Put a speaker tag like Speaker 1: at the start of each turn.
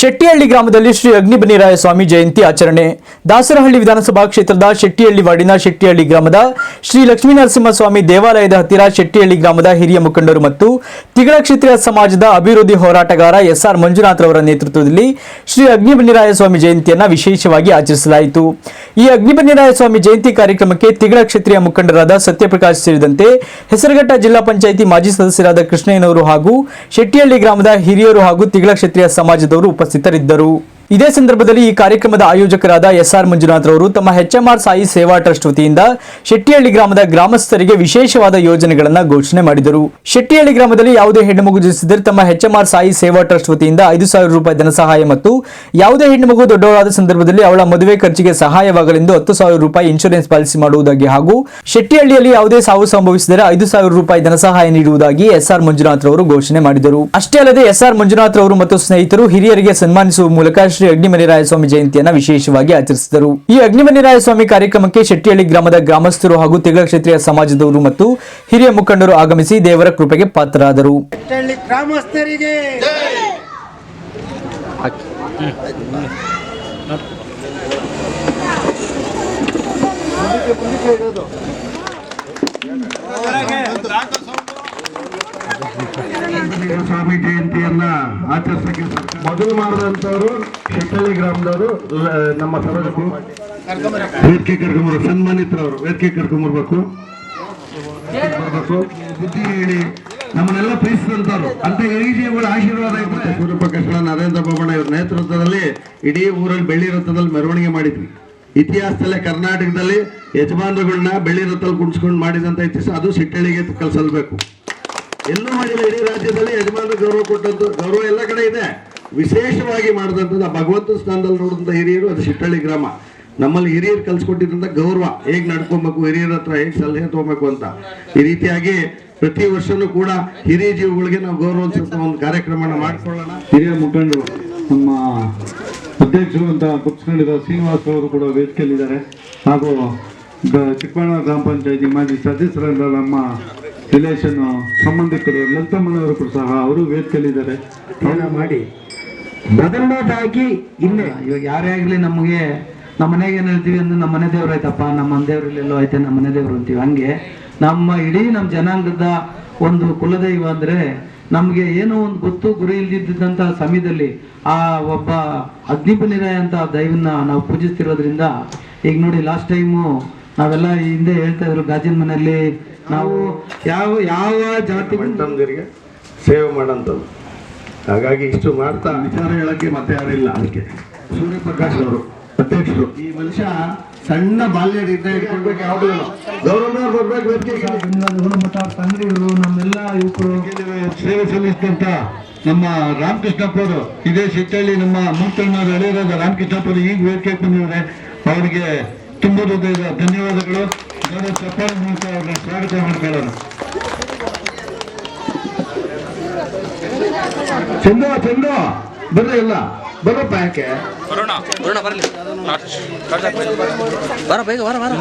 Speaker 1: ಶೆಟ್ಟಿಹಳ್ಳಿ ಗ್ರಾಮದಲ್ಲಿ ಶ್ರೀ ಅಗ್ನಿಬನಿರಾಯ ಸ್ವಾಮಿ ಜಯಂತಿ ಆಚರಣೆ. ದಾಸರಹಳ್ಳಿ ವಿಧಾನಸಭಾ ಕ್ಷೇತ್ರದ ಶೆಟ್ಟಿಹಳ್ಳಿ ವಾರ್ಡಿನ ಶೆಟ್ಟಿಹಳ್ಳಿ ಗ್ರಾಮದ ಶ್ರೀ ಲಕ್ಷ್ಮೀನರಸಿಂಹಸ್ವಾಮಿ ದೇವಾಲಯದ ಹತ್ತಿರ ಶೆಟ್ಟಿಹಳ್ಳಿ ಗ್ರಾಮದ ಹಿರಿಯ ಮುಖಂಡರು ಮತ್ತು ತಿಗಳ ಕ್ಷೇತ್ರೀಯ ಸಮಾಜದ ಅಭಿವೃದ್ಧಿ ಹೋರಾಟಗಾರ ಎಸ್ಆರ್ ಮಂಜುನಾಥ್ ಅವರ ನೇತೃತ್ವದಲ್ಲಿ ಶ್ರೀ ಅಗ್ನಿಬನಿರಾಯ ಸ್ವಾಮಿ ಜಯಂತಿಯನ್ನು ವಿಶೇಷವಾಗಿ ಆಚರಿಸಲಾಯಿತು. ಈ ಅಗ್ನಿಬನಿರಾಯ ಸ್ವಾಮಿ ಜಯಂತಿ ಕಾರ್ಯಕ್ರಮಕ್ಕೆ ತಿಗಳ ಕ್ಷೇತ್ರೀಯ ಮುಖಂಡರಾದ ಸತ್ಯಪ್ರಕಾಶ್ ಸೇರಿದಂತೆ ಹೆಸರುಘಟ್ಟ ಜಿಲ್ಲಾ ಪಂಚಾಯಿತಿ ಮಾಜಿ ಸದಸ್ಯರಾದ ಕೃಷ್ಣಯ್ಯನವರು ಹಾಗೂ ಶೆಟ್ಟಿಹಳ್ಳಿ ಗ್ರಾಮದ ಹಿರಿಯರು ಹಾಗೂ ತಿಗಳ ಕ್ಷೇತ್ರೀಯ ಸಮಾಜದವರು ಉಪಸ್ಥಿತರಿದ್ದರು ಸಿದ್ಧರಿದ್ದರು ಇದೇ ಸಂದರ್ಭದಲ್ಲಿ ಈ ಕಾರ್ಯಕ್ರಮದ ಆಯೋಜಕರಾದ ಎಸ್ಆರ್ ಮಂಜುನಾಥ್ ರವರು ತಮ್ಮ ಎಚ್ಎಂಆರ್ ಸಾಯಿ ಸೇವಾ ಟ್ರಸ್ಟ್ ವತಿಯಿಂದ ಶೆಟ್ಟಿಹಳ್ಳಿ ಗ್ರಾಮದ ಗ್ರಾಮಸ್ಥರಿಗೆ ವಿಶೇಷವಾದ ಯೋಜನೆಗಳನ್ನು ಘೋಷಣೆ ಮಾಡಿದರು. ಶೆಟ್ಟಿಹಳ್ಳಿ ಗ್ರಾಮದಲ್ಲಿ ಯಾವುದೇ ಹೆಣ್ಣುಮಗು ಜನಿಸಿದರೆ ತಮ್ಮ ಎಚ್ಎಂಆರ್ ಸಾಯಿ ಸೇವಾ ಟ್ರಸ್ಟ್ ವತಿಯಿಂದ ಐದು ಸಾವಿರ ರೂಪಾಯಿ ಧನ ಸಹಾಯ ಮತ್ತು ಯಾವುದೇ ಹೆಣ್ಣುಮಗು ದೊಡ್ಡವರಾದ ಸಂದರ್ಭದಲ್ಲಿ ಅವಳ ಮದುವೆ ಖರ್ಚಿಗೆ ಸಹಾಯವಾಗಲೆಂದು ಹತ್ತು ಸಾವಿರ ರೂಪಾಯಿ ಇನ್ಶೂರೆನ್ಸ್ ಪಾಲಿಸಿ ಮಾಡುವುದಾಗಿ ಹಾಗೂ ಶೆಟ್ಟಿಹಳ್ಳಿಯಲ್ಲಿ ಯಾವುದೇ ಸಾವು ಸಂಭವಿಸಿದರೆ ಐದು ಸಾವಿರ ರೂಪಾಯಿ ಧನ ಸಹಾಯ ನೀಡುವುದಾಗಿ ಎಸ್ಆರ್ ಮಂಜುನಾಥ್ ರವರು ಘೋಷಣೆ ಮಾಡಿದರು. ಅಷ್ಟೇ ಅಲ್ಲದೆ ಎಸ್ಆರ್ ಮಂಜುನಾಥ್ ಅವರು ಮತ್ತು ಸ್ನೇಹಿತರು ಹಿರಿಯರಿಗೆ ಸನ್ಮಾನಿಸುವ ಮೂಲಕ ಶ್ರೀ ಅಗ್ನಿಮನಿರಾಯ ಸ್ವಾಮಿ ಜಯಂತಿಯನ್ನ ವಿಶೇಷವಾಗಿ ಆಚರಿಸಿದರು. ಈ ಅಗ್ನಿಮನಿರಾಯ ಸ್ವಾಮಿ ಕಾರ್ಯಕ್ರಮಕ್ಕೆ ಶೆಟ್ಟಿಹಳ್ಳಿ ಗ್ರಾಮದ ಗ್ರಾಮಸ್ಥರು ಹಾಗೂ ತಿಗಳ ಕ್ಷೇತ್ರೀಯ ಸಮಾಜದವರು ಮತ್ತು ಹಿರಿಯ ಮುಖಂಡರು ಆಗಮಿಸಿ ದೇವರ ಕೃಪೆಗೆ ಪಾತ್ರರಾದರು.
Speaker 2: ಹಳ್ಳಿ
Speaker 3: ಸ್ವಾಮಿ ಜಯಂತಿಯನ್ನ ಆಚರಿಸಕ್ಕೆ ಮೊದಲು ಮಾಡಿದಂಥವ್ರು ಶೆಟ್ಟಳ್ಳಿ ಗ್ರಾಮದವರು ನಮ್ಮ ಸರೋಜಕ್ಕೂ ವೇದಿಕೆ ಕರ್ಕೊಂಬರ್ಬೇಕು ಸನ್ಮಾನಿತರವರು ವೇದಿಕೆ ಕರ್ಕೊಂಬರ್ಬೇಕು ಬರ್ಬೇಕು. ಬುದ್ಧಿ ಹೇಳಿ ನಮ್ಮನ್ನೆಲ್ಲ ಪ್ರೀತಿಸಿದಂಥವ್ರು. ಅಂತ ಹಿರಿಯಗಳ ಆಶೀರ್ವಾದ ಇರುತ್ತೆ ಸೂರ್ಯಪ್ರಕಾಶ ನರೇಂದ್ರ ಬೊಮ್ಮಣ್ಣ ಇವ್ರ ನೇತೃತ್ವದಲ್ಲಿ ಇಡೀ ಊರಲ್ಲಿ ಬೆಳ್ಳಿ ರಥದಲ್ಲಿ ಮೆರವಣಿಗೆ ಮಾಡಿದ್ವಿ. ಇತಿಹಾಸದಲ್ಲೇ ಕರ್ನಾಟಕದಲ್ಲಿ ಯಜಮಾನರುಗಳನ್ನ ಬೆಳ್ಳಿ ರಥದಲ್ಲಿ ಕುಣಿಸ್ಕೊಂಡು ಮಾಡಿದಂತ ಇತಿಹಾಸ ಅದು ಸಿಟ್ಟಳಿಗೆ ಕಲ್ಸಲ್ಬೇಕು. ಎಲ್ಲೂ ಮಾಡಿಲ್ಲ ಇಡೀ ರಾಜ್ಯದಲ್ಲಿ ಯಜಮಾನರು ಗೌರವ ಕೊಟ್ಟಂತ, ಗೌರವ ಎಲ್ಲ ಕಡೆ ಇದೆ. ವಿಶೇಷವಾಗಿ ಮಾಡಿದಂಥದ್ದು ಆ ಭಗವಂತ ಸ್ಥಾನದಲ್ಲಿ ನೋಡಿದಂಥ ಹಿರಿಯರು, ಅದು ಶಿಟ್ಟಳ್ಳಿ ಗ್ರಾಮ. ನಮ್ಮಲ್ಲಿ ಹಿರಿಯರು ಕಲ್ಸ್ಕೊಟ್ಟಿದ್ದಂಥ ಗೌರವ. ಹೇಗೆ ನಡ್ಕೊಬೇಕು, ಹಿರಿಯರ ಹತ್ರ ಹೇಗೆ ಸಲಹೆ ತಗೋಬೇಕು ಅಂತ. ಈ ರೀತಿಯಾಗಿ ಪ್ರತಿ ವರ್ಷವೂ ಕೂಡ ಹಿರಿಯ ಜೀವಗಳಿಗೆ ನಾವು ಗೌರವ ಒಂದು ಕಾರ್ಯಕ್ರಮನ ಮಾಡ್ಕೊಳ್ಳೋಣ.
Speaker 4: ಹಿರಿಯ ಮುಖಂಡರು ನಮ್ಮ ಅಧ್ಯಕ್ಷರು ಅಂತ ಗುರುತಿಸ್ಕೊಂಡಿರೋ ಶ್ರೀನಿವಾಸ್ ಅವರು ಕೂಡ ವೇದಿಕೆಯಲ್ಲಿದ್ದಾರೆ. ಹಾಗೂ ಚಿಕ್ಕಬಳ್ಳಾಪುರ ಗ್ರಾಮ ಪಂಚಾಯತಿ ಮಾಜಿ ಸದಸ್ಯರಲ್ಲ ನಮ್ಮ ರಿಲೇಷನ್ನು ಸಂಬಂಧಿಕರು ಲಲಿತಮ್ಮನವರು ಕೂಡ ಸಹ ಅವರು ವೇದಿಕೆಯಲ್ಲಿದ್ದಾರೆ.
Speaker 5: ಧ್ಯಾನ ಮಾಡಿ. ಮೊದಲನೇದಾಗಿ ಇಲ್ಲೇ. ಇವಾಗ ಯಾರೇ ಆಗಲಿ ನಮಗೆ ನಮ್ಮ ಮನೆಗೆ ಏನು ಹೇಳ್ತೀವಿ ಅಂದ್ರೆ ನಮ್ಮ ಮನೆ ದೇವ್ರು ಆಯ್ತಪ್ಪ ನಮ್ಮ ಮನೆ ದೇವ್ರಲ್ಲಿ ಎಲ್ಲೋ ಐತೆ ನಮ್ಮ ಮನೆ ದೇವ್ರು ಅಂತೀವಿ. ಹಂಗೆ ನಮ್ಮ ಇಡೀ ನಮ್ಮ ಜನಾಂಗದ ಒಂದು ಕುಲದೈವ ಅಂದರೆ ನಮಗೆ ಏನೋ ಒಂದು ಗೊತ್ತು ಗುರಿ ಇಲ್ದಿದ್ದಂಥ ಸಮಯದಲ್ಲಿ ಆ ಒಬ್ಬ ಅಗ್ನಿಪನಿರಾಯ ಅಂತ ದೈವನ್ನ ನಾವು ಪೂಜಿಸ್ತಿರೋದ್ರಿಂದ ಈಗ ನೋಡಿ ಲಾಸ್ಟ್ ಟೈಮು ನಾವೆಲ್ಲ ಈ ಹಿಂದೆ ಹೇಳ್ತಾ ಇದ್ರು ಗಾಜಿನ ಮನೆಯಲ್ಲಿ ನಾವು ಯಾವ ಯಾವ ಜಾತಿ
Speaker 3: ಸೇವೆ ಮಾಡೋಂಥದ್ದು ಹಾಗಾಗಿ ಇಷ್ಟು ಮಾಡ್ತಾ ವಿಚಾರ ಹೇಳಕ್ಕೆ ಮತ್ತೆ ಯಾರಿಲ್ಲ. ಅದಕ್ಕೆ. ಸೂರ್ಯಪ್ರಕಾಶ್ ಅವರು ಅಧ್ಯಕ್ಷರು. ಈ ಮನುಷ್ಯ ಸಣ್ಣ ಬಾಲ್ಯದಿಂದ ಯಾವುದೂ ಯಾವುದು ಗೌರವನವ್ರು ಬರ್ಬೇಕು
Speaker 5: ನಮ್ಮೆಲ್ಲ ಯುವಕರು.
Speaker 4: ಸೇವೆ ಸಲ್ಲಿಸಿದಂತ ನಮ್ಮ ರಾಮಕೃಷ್ಣಪ್ಪ ಅವರು ಇದೇ ಸಿಟ್ಟಲ್ಲಿ ನಮ್ಮ ಎಳೆಯರಾದ ರಾಮಕೃಷ್ಣಪ್ಪ ಅವರು ಈಗ ವೇದಿಕೆ ಬಂದಿದ್ದಾರೆ. ಅವರಿಗೆ ತುಂಬ ದೊಡ್ಡ ಧನ್ಯವಾದಗಳು. ನಾನು ಚಪ್ಪಾಳ ಮೂಲಕ ಅವ್ರನ್ನ ಸ್ವಾಗತ ಮಾಡ್ಕೊಳ್ಳೋಣ.
Speaker 3: ಚಂದ ಚಂದ. ಬರ್ರಿ ಇಲ್ಲ ಬರಪ್ಪ ಯಾಕೆ?
Speaker 6: ಬರ ಬೇಗ ಬರ ಬರ